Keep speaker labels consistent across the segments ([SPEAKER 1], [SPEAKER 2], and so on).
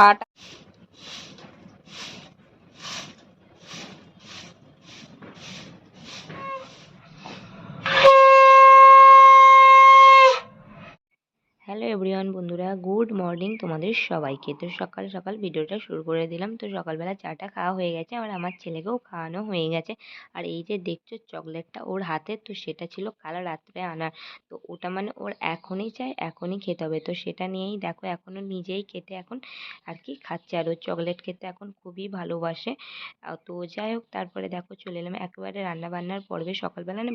[SPEAKER 1] আটা hello everyone বন্ধুরা, good morning তোমাদের সবাইকে। তো সকাল সকাল ভিডিওটা শুরু করে দিলাম। তো সকালবেলা চাটা খাওয়া হয়ে গেছে আর আমার ছেলেকেও খাওয়ানো হয়ে গেছে। আর এই যে দেখছ চকলেটটা ওর হাতে, তো সেটা ছিল কাল রাত্রে আনার। তো ওটা মানে ওর এখনই চাই, এখনই খেতে হবে। তো সেটা নিয়েই দেখো এখনও নিজেই কেটে এখন আর কি খাচ্ছে। আর ও চকলেট খেতে এখন খুবই ভালোবাসে। তো যাই হোক, তারপরে দেখো চলে এলাম। একেবারে রান্নাবান্নার পর্বে। সকালবেলা না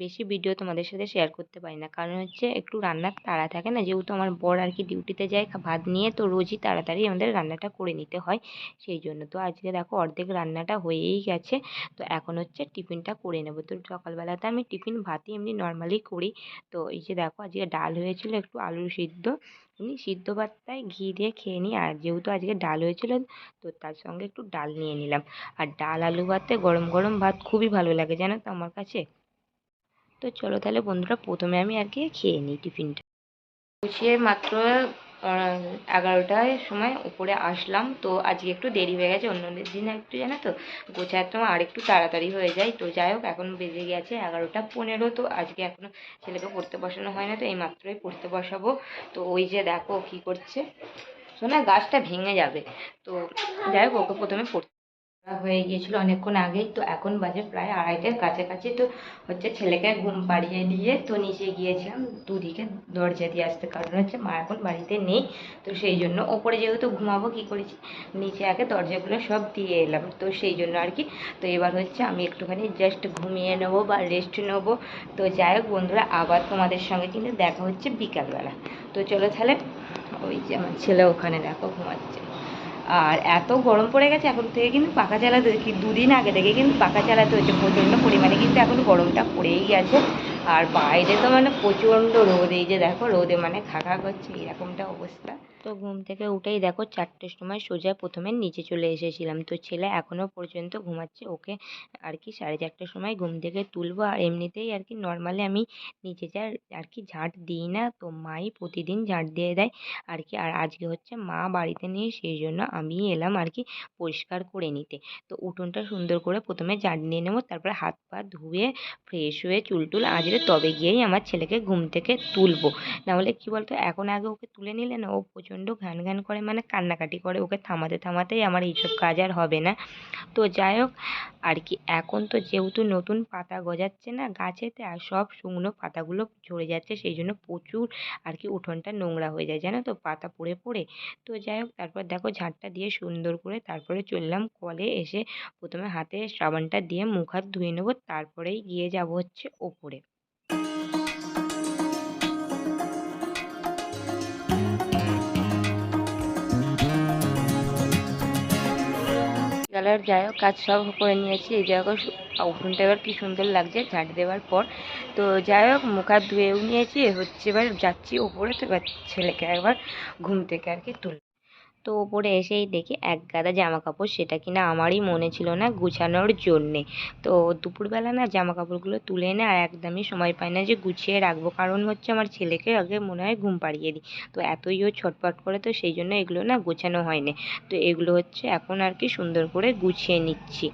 [SPEAKER 1] বেশি ভিডিও তোমাদের সাথে শেয়ার করতে পারি না। কারণ হচ্ছে একটু রান্নার তাড়া থাকে না, যেহেতু আমার বর আর কি ডিউটিতে যায় ভাত নিয়ে তো রোজই তাড়াতাড়ি আমাদের রান্নাটা করে নিতে হয়। সেই জন্য তো আজকে দেখো অর্ধেক রান্নাটা হয়েই গেছে। তো এখন হচ্ছে টিফিনটা করে নেব। তো সকালবেলাতে আমি টিফিন ভাতই এমনি নর্মালি করি। তো এই যে দেখো আজকে ডাল হয়েছিল একটু আলু সিদ্ধ। এমনি সিদ্ধ ভাতটাই ঘি দিয়ে খেয়ে নিই। আর যেহেতু আজকে ডাল হয়েছিল, তো তার সঙ্গে একটু ডাল নিয়ে নিলাম। আর ডাল, আলু ভাতে গরম গরম ভাত খুবই ভালো লাগে জানো তো আমার কাছে। তো চলো তাহলে বন্ধুরা, প্রথমে আমি আর কি খেয়ে নিই টিফিনটা। গুছিয়ে মাত্র আহ, এগারোটায় সময় উপরে আসলাম। তো আজকে একটু দেরি হয়ে গেছে অন্য দিন একটু জানো তো? সময় আর একটু তাড়াতাড়ি হয়ে যায়। তো যাই হোক এখন বেজে গেছে এগারোটা পনেরো। তো আজকে এখনও ছেলেকে পড়তে বসানো হয় না তো এই মাত্রই পড়তে বসাবো। তো ওই যে দেখো কি করছে। শোনা গাছটা ভেঙে যাবে। তো যাই হোক ওকে প্রথমে পড়তে হয়ে গিয়েছিল অনেকক্ষণ আগেই। তো এখন বাজে প্রায় আড়াইটার কাছাকাছি। তো হচ্ছে ছেলেকে ঘুম পাড়িয়ে দিয়ে তো নিচে গিয়েছিলাম। দুদিকে দরজা দিয়ে আসতে কারণ হচ্ছে মা এখন বাড়িতে নেই। তো সেই জন্য ওপরে যেহেতু ঘুমাবো কি করেছি, নিচে আগে দরজাগুলো সব দিয়ে এলাম। তো সেই জন্য আর কি। তো এবার হচ্ছে আমি একটুখানি জাস্ট ঘুমিয়ে নেব বা রেস্ট নেব। তো যাই হোক বন্ধুরা, আবার তোমাদের সঙ্গে কিন্তু দেখা হচ্ছে বিকালবেলা। তো চলো তাহলে, ওই যে আমার ছেলে ওখানে দেখো ঘুমাচ্ছে। আর এত গরম পড়ে গেছে এখন থেকে কিন্তু পাখা চালাতে কি দুদিন আগে থেকে কিন্তু পাখা চালাতে হচ্ছে প্রচণ্ড পরিমাণে কিন্তু এখন গরমটা পড়েই গেছে। আর বাইরে তো মানে প্রচণ্ড রোদ, এই যে দেখো রোদে মানে খাখা করছে, এরকমটা অবস্থা। তো ঘুম থেকে উঠেই দেখো চারটের সময় সোজা প্রথমে নিচে চলে এসেছিলাম। তো ছেলে এখনও পর্যন্ত ঘুমাচ্ছে, ওকে আর কি সাড়ে চারটের সময় ঘুম থেকে তুলবো। আর এমনিতেই আর কি নর্মালি আমি নিচে যা আর কি ঝাঁট দিই না, তো মাই প্রতিদিন ঝাঁট দিয়ে দেয় আর কি। আর আজকে হচ্ছে মা বাড়িতে নেই, সেই জন্য আমি এলাম আর কি পরিষ্কার করে নিতে। তো উঠোনটা সুন্দর করে প্রথমে ঝাঁট নিয়ে নেব, তারপরে হাত পা ধুয়ে ফ্রেশ হয়ে চুল টুল আঁচড়ে তবে গিয়েই আমার ছেলেকে ঘুম থেকে তুলবো। নাহলে কি বলতো, এখন আগে ওকে তুলে নিলে না, ও প্রচণ্ড ঘ্যান ঘ্যান করে মানে কান্নাকাটি করে, ওকে থামাতে থামাতেই আমার এইসব কাজ আর হবে না। তো যাই হোক, আর কি, এখন তো যেহেতু নতুন পাতা গজাচ্ছে না গাছেতে, আর সব শুকনো পাতাগুলো ঝরে যাচ্ছে, সেই জন্য প্রচুর আর কি উঠোনটা নোংরা হয়ে যায়, জানো তো, পাতা পড়ে পড়ে। তো যাই হোক, তারপর দেখো ঝাঁটটা দিয়ে সুন্দর করে তারপরে চললাম কলে এসে প্রথমে হাতে সাবানটা দিয়ে মুখ হাত ধুয়ে নেব, তারপরেই গিয়ে যাব হচ্ছে ওপরে। বিকালের যাই হোক, কাজ সব করে নিয়েছি। এই জায়গায় উঠোনটা এবার কি সুন্দর লাগছে, ঝাঁট দেওয়ার পর। তো যাই হোক মুখ ধুয়েও নিয়েছি হচ্ছে এবার যাচ্ছি ওপরে তো এবার ছেলেকে একবার ঘুম থেকে আর কি তুল তো ওপরে এসেই দেখি এক গাদা জামা কাপড় সেটা কিনা আমারই মনে ছিল না গুছানোর জন্যে। তো দুপুরবেলা না জামা কাপড়গুলো তুলে এনে আর একদমই সময় পাই না যে গুছিয়ে রাখব। কারণ হচ্ছে আমার ছেলেকে আগে মনে হয় ঘুম পাড়িয়ে দিই। তো এতই ও ছটপট করে তো সেই জন্য এগুলো না গোছানো হয়নি। তো এগুলো হচ্ছে এখন আর কি সুন্দর করে গুছিয়ে নিচ্ছি।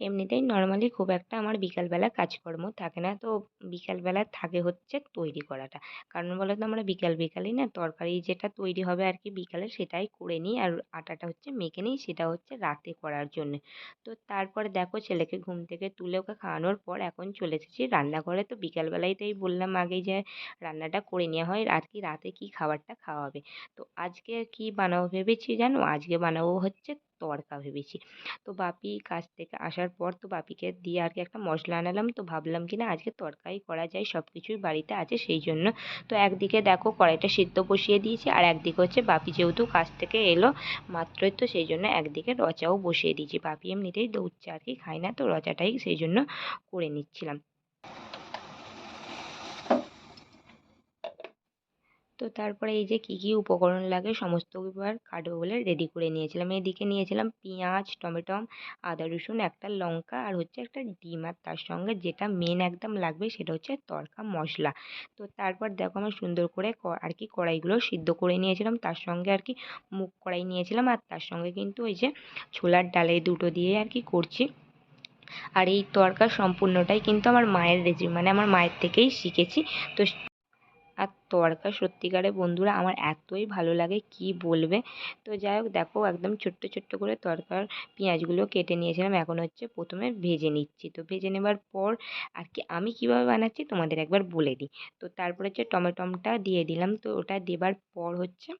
[SPEAKER 1] এমনিতেই নর্মালি খুব একটা আমার বিকালবেলা কাজকর্ম থাকে না। তো বিকালবেলা থাকে হচ্ছে তৈরি করাটা। কারণ বলো তো আমরা বিকাল বিকালই না তরকারি যেটা তৈরি হবে আর কি বিকালে সেটাই করে নিই আর আটাটা হচ্ছে মেখে নিই, সেটা হচ্ছে রাতে করার জন্যে। তো তারপরে দেখো ছেলেকে ঘুম থেকে তুলে ওকে খাওয়ানোর পর এখন চলে এসেছি রান্নাঘরে। তো এই বললাম আগেই যে রান্নাটা করে নেওয়া হয় আর কি রাতে কি খাবারটা খাওয়া হবে? তো আজকে কি বানাবো ভেবেছি জানো? আজকে বানাবো হচ্ছে তড়কা ভেবেছি। তো বাপি কাজ থেকে আসার পর তো বাপিকে দিয়ে আর কি একটা মশলা আনালাম। তো ভাবলাম কি না আজকে তরকারি করা যায় সব কিছুই বাড়িতে আছে সেই জন্য। তো একদিকে দেখো কড়াইটা সিদ্ধ বসিয়ে দিয়েছি, আর একদিকে হচ্ছে বাপি যেহেতু কাজ থেকে এলো মাত্রই তো সেই জন্য একদিকে রচাও বসিয়ে দিয়েছি। বাপি এমনিতেই দুধ চা আর কি খায় না, তো রচাটাই সেই জন্য করে নিচ্ছিলাম। তো তারপরে এই যে কী কী উপকরণ লাগে সমস্ত এবার কাটবো বলে রেডি করে নিয়েছিলাম। এদিকে নিয়েছিলাম পেঁয়াজ, টমেটো, আদা, রসুন, একটা লঙ্কা আর হচ্ছে একটা ডিম। আর তার সঙ্গে যেটা মেন একদম লাগবে সেটা হচ্ছে তড়কা মশলা। তো তারপর দেখো আমি সুন্দর করে আর কি কড়াইগুলো সিদ্ধ করে নিয়েছিলাম। তার সঙ্গে আর কি মুগ কড়াই নিয়েছিলাম। আর তার সঙ্গে কিন্তু ওই যে ছোলার ডাল দুটো দিয়ে আর কি করছি। আর এই তড়কা সম্পূর্ণটাই কিন্তু আমার মায়ের রেসিপি মানে আমার মায়ের থেকেই শিখেছি। তো আর তড়কা সত্যিকারের বন্ধুরা আমার এতই ভালো লাগে কি বলবে? তো যাই হোক, দেখো একদম ছোট্ট ছোট্ট করে তরকার পেঁয়াজগুলো কেটে নিয়েছিলাম। এখন হচ্ছে প্রথমে ভেজে নিচ্ছি। তো ভেজে নেবার পর আর কি আমি কীভাবে বানাচ্ছি তোমাদের একবার বলে দিই। তো তারপরে হচ্ছে টমেটোমটা দিয়ে দিলাম। তো ওটা দেবার পর হচ্ছে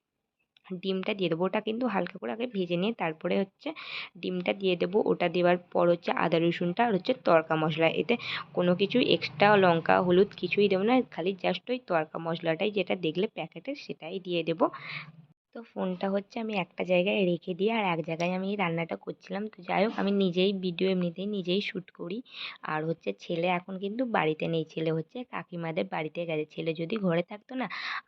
[SPEAKER 1] ডিমটা দিয়ে দেবো। ওটা কিন্তু হালকা করে আগে ভেজে নিয়ে তারপরে হচ্ছে ডিমটা দিয়ে দেবো। ওটা দেওয়ার পর হচ্ছে আদা, রসুনটা আর হচ্ছে তরকা মশলা। এতে কোনো কিছু এক্সট্রা লঙ্কা, হলুদ কিছুই দেবো না। খালি জাস্ট ওই তরকা মশলাটাই যেটা দেখলে প্যাকেটে সেটাই দিয়ে দেবো। তো ফোনটা হচ্ছে আমি একটা জায়গায় রেখে দিয়ে আর এক জায়গায় আমি রান্নাটা করছিলাম। তো যাই হোক, আমি নিজেই ভিডিও এমনিতেই নিজেই শ্যুট করি। আর হচ্ছে ছেলে এখন কিন্তু বাড়িতে নেই। ছেলে হচ্ছে কাকিমাদের বাড়িতে গেছে। ছেলে যদি ঘরে থাকতো না,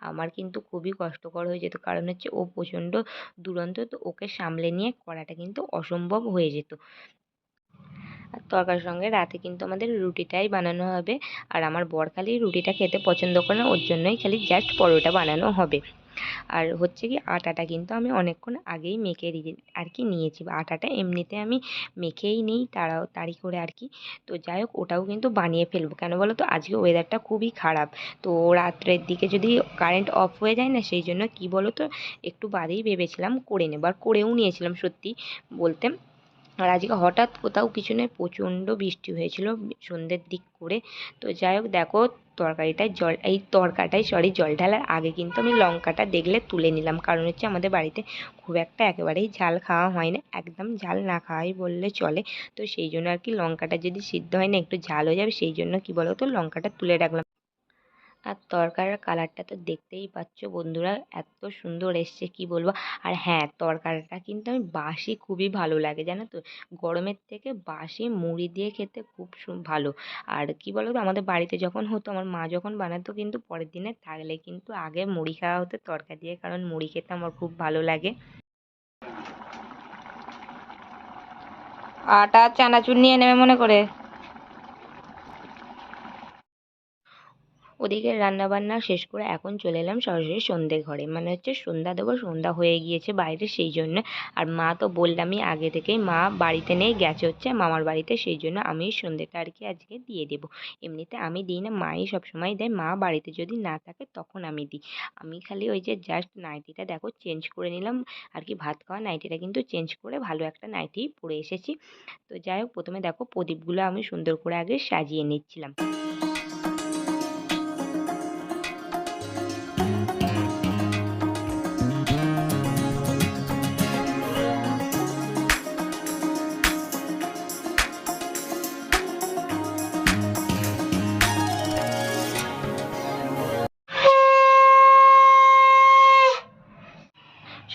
[SPEAKER 1] আমার কিন্তু খুবই কষ্টকর হয়ে যেত। কারণ হচ্ছে ও প্রচণ্ড দুরন্ত, তো ওকে সামলে নিয়ে করাটা কিন্তু অসম্ভব হয়ে যেত। আর তরকারির সঙ্গে রাতে কিন্তু আমাদের রুটিটাই বানানো হবে। আর আমার বর খালি রুটিটা খেতে পছন্দ করে না, ওর জন্যই খালি জাস্ট পরোটা বানানো হবে। আর হচ্ছে কি আটাটা কিন্তু আমি অনেকক্ষণ আগেই মেখে আর কি নিয়েছি। আটাটা এমনিতে আমি মেখেই নিই তাড়াও তাড়ি করে আর কি তো যাই হোক, ওটাও কিন্তু বানিয়ে ফেলব। কেন বলো তো? আজকে ওয়েদারটা খুবই খারাপ। তো রাত্রের দিকে যদি কারেন্ট অফ হয়ে যায় না, সেই জন্য কি বলো তো? একটু বাদেই ভেবেছিলাম করে নেব। আর করেও নিয়েছিলাম, সত্যি বলতে। আর আজকে হঠাৎ কোথাও কিছু নেই প্রচণ্ড বৃষ্টি হয়েছিল সন্ধ্যের দিক করে। তো যাই হোক, দেখো তরকারিটায় জল, এই তরকাটায় সরি জল ঢালার আগে কিন্তু আমি লঙ্কাটা দেখলে তুলে নিলাম। কারণ হচ্ছে আমাদের বাড়িতে খুব একটা একেবারেই ঝাল খাওয়া হয় না, একদম ঝাল না খাওয়াই বললে চলে। তো সেই জন্য আর কি লঙ্কাটা যদি সিদ্ধ হয় না, একটু ঝাল হয়ে যাবে, সেই জন্য কি বলো তো লঙ্কাটা তুলে রাখলাম। আর তরকারির কালারটা তো দেখতেই পাচ্ছ বন্ধুরা, এত সুন্দর এসছে কি বলব? আর হ্যাঁ তরকারিটা কিন্তু আমি বাসি খুবই ভালো লাগে, জানো তো? গরমের থেকে বাসি মুড়ি দিয়ে খেতে খুব ভালো। আর কি বলো তো আমাদের বাড়িতে যখন হতো, আমার মা যখন বানাতো কিন্তু পরের দিনে থাকলে কিন্তু আগে মুড়ি খাওয়া হতো তরকা দিয়ে, কারণ মুড়ি খেতে আমার খুব ভালো লাগে। আটা, চানাচুর নিয়ে নেবে মনে করে? ওদিকে রান্নাবান্না শেষ করে এখন চলে এলাম সরাসরি সন্ধে ঘরে। মানে হচ্ছে সন্ধ্যা দেবো, সন্ধ্যা হয়ে গিয়েছে বাইরে সেই জন্য। আর মা তো বললামই আগে থেকেই, মা বাড়িতে নেই, গেছে হচ্ছে মামার বাড়িতে, সেই জন্য আমি সন্ধ্যেটা আর কি আজকে দিয়ে দেবো। এমনিতে আমি দিই না, মাই সবসময় দেয়। মা বাড়িতে যদি না থাকে তখন আমি দিই। আমি খালি ওই যে জাস্ট নাইটিটা দেখো চেঞ্জ করে নিলাম। আর কি ভাত খাওয়া নাইটিটা কিন্তু চেঞ্জ করে ভালো একটা নাইটি পরে এসেছি। তো যাই হোক, প্রথমে দেখো প্রদীপগুলো আমি সুন্দর করে আগে সাজিয়ে নিচ্ছিলাম।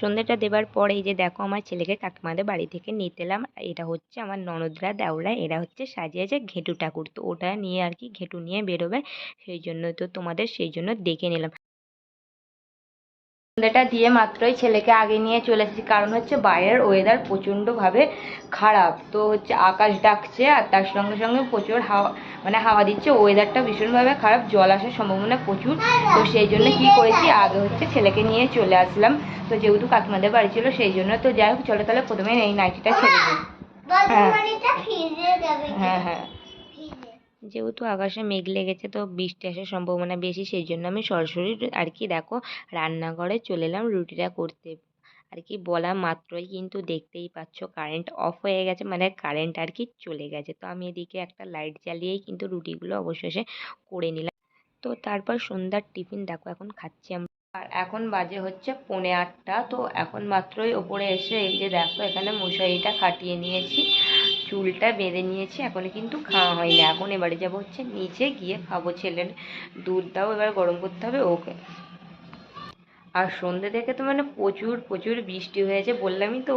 [SPEAKER 1] সন্ধ্যেটা দেবার পরে এই যে দেখো আমার ছেলেকে কাকিমাদের বাড়ি থেকে নিতে এলাম। এটা হচ্ছে আমার ননদরা, দেওরা, এরা হচ্ছে সাজিয়েছে ঘেটু ঠাকুর। তো ওটা নিয়ে আর কি ঘেটু নিয়ে বেরোবে। সেই জন্য তো তোমাদের সেই জন্য দেখে নিলাম। সন্ধ্যেটা দিয়ে মাত্রই ছেলেকে আগে নিয়ে চলে এসেছি। কারণ হচ্ছে বাইরের ওয়েদার প্রচণ্ডভাবে খারাপ। তো হচ্ছে আকাশ ডাকছে আর তার সঙ্গে সঙ্গে প্রচুর হাওয়া মানে হাওয়া দিচ্ছে। ওয়েদারটা ভীষণভাবে খারাপ। জল আসার সম্ভাবনা প্রচুর। তো সেই জন্য কি করেছি? আগে হচ্ছে ছেলেকে নিয়ে চলে আসলাম। তো যেহেতু কাকিমাদের বাড়ি ছিল সেই জন্য তো যাই হোক চলো তাহলে প্রথমে এই নাইটিটা ছেড়ে দিই হ্যাঁ। হ্যাঁ। যেহেতু আকাশে মেঘ লেগেছে, তো বৃষ্টি আসার সম্ভাবনা বেশি সেই জন্য আমি সরাসরি আর কি দেখো রান্নাঘরে চলে এলাম রুটিটা করতে। আর কি বলা মাত্রই কিন্তু দেখতেই পাচ্ছ কারেন্ট অফ হয়ে গেছে মানে কারেন্ট আর কি চলে গেছে। তো আমি এদিকে একটা লাইট জ্বালিয়েই কিন্তু রুটিগুলো অবশেষে করে নিলাম। তো তারপর সন্ধ্যার টিফিন দেখো এখন খাচ্ছি আমরা। আর এখন বাজে হচ্ছে পৌনে আটটা, তো এখন মাত্রই ওপরে এসে এই যে দেখো এখানে মশারিটা খাটিয়ে নিয়েছি। চুলটা বেঁধে নিয়েছি এখনও কিন্তু খাওয়া হয়নি। এখন এবারে যাব হচ্ছে নিচে গিয়ে খাব ছেলের দুধটাও এবার গরম করতে হবে ওকে। আর সন্ধ্যে থেকে তো মানে প্রচুর প্রচুর বৃষ্টি হয়েছে, বললামই তো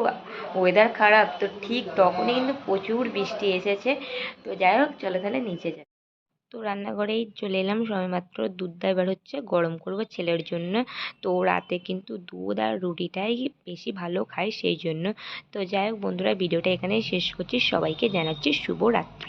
[SPEAKER 1] ওয়েদার খারাপ, তো ঠিক তখনই কিন্তু প্রচুর বৃষ্টি এসেছে। তো যাই হোক, চলো তাহলে নিচে যাই। তো রান্নাঘরেই চলে এলাম। সবেমাত্র দুধটা এবার হচ্ছে গরম করব ছেলের জন্য। তো রাতে কিন্তু দুধ আর রুটিটাই বেশি ভালো খায় সেই জন্য। তো যাই হোক বন্ধুরা, ভিডিওটা এখানেই শেষ করছি। সবাইকে জানাচ্ছি শুভরাত্রি।